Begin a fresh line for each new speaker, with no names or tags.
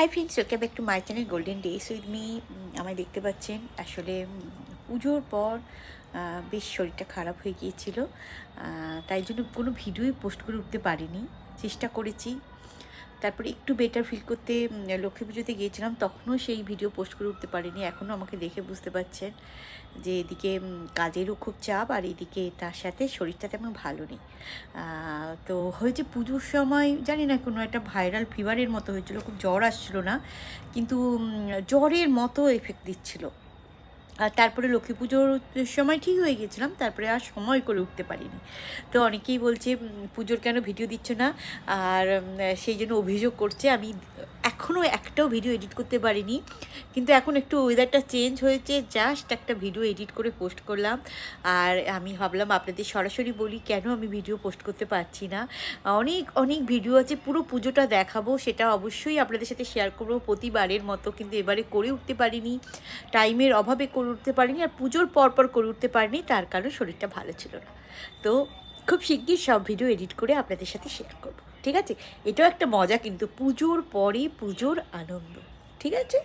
Hi friends welcome back to my channel golden days with me আমায় দেখতে পাচ্ছেন। আসলে পুজোর পর বেশ শরীরটা খারাপ হয়ে গিয়েছিল। তাই জন্য কোনো ভিডিওই পোস্ট করে উঠতে পারিনি। চেষ্টা করেছি তারপরে একটু বেটার ফিল করতে লক্ষ্মী পুজোতে গিয়েছিলাম, তখনও সেই ভিডিও পোস্ট করে উঠতে পারিনি। এখনও আমাকে দেখে বুঝতে পারছেন যে এদিকে কাজেরও খুব চাপ আর এদিকে তার সাথে শরীরটা তেমন ভালো নেই। তো হয়েছে পুজোর সময়, জানি না, কোনো একটা ভাইরাল ফিভারের মতো হয়েছিল, খুব জ্বর আসছিল না, কিন্তু জ্বরের মতো এফেক্ট দিচ্ছিল। তারপরে লক্ষ্মী পুজোর সময় ঠিক হয়ে গেছিলাম, তারপরে আর সময় করে উঠতে পারিনি। তো অনেকেই বলছে পুজোর কেন ভিডিও দিচ্ছ না? আর সেই জন্য অভিযোগ করছে, আমি এখনও একটাও ভিডিও এডিট করতে পারিনি। কিন্তু এখন একটু ওয়েদারটা চেঞ্জ হয়েছে জাস্ট একটা ভিডিও এডিট করে পোস্ট করলাম। আর আমি ভাবলাম আপনাদের সরাসরি বলি, কেন আমি ভিডিও পোস্ট করতে পারছি না? অনেক অনেক ভিডিও আছে, পুরো পুজোটা দেখাবো, সেটা অবশ্যই আপনাদের সাথে শেয়ার করব। প্রতিবারের মতো কিন্তু এবারে করে উঠতে পারিনি টাইমের অভাবে করে উঠতে পারিনি, আর পুজোর পরপর করে উঠতে পারিনি, তার কারণ শরীরটা ভালো ছিল না। তো খুব শিগগির সব ভিডিও এডিট করে আপনাদের সাথে শেয়ার করব। ঠিক আছে? এটাও একটা মজা কিন্তু পুজোর পরে পুজোর আনন্দ। ঠিক আছে?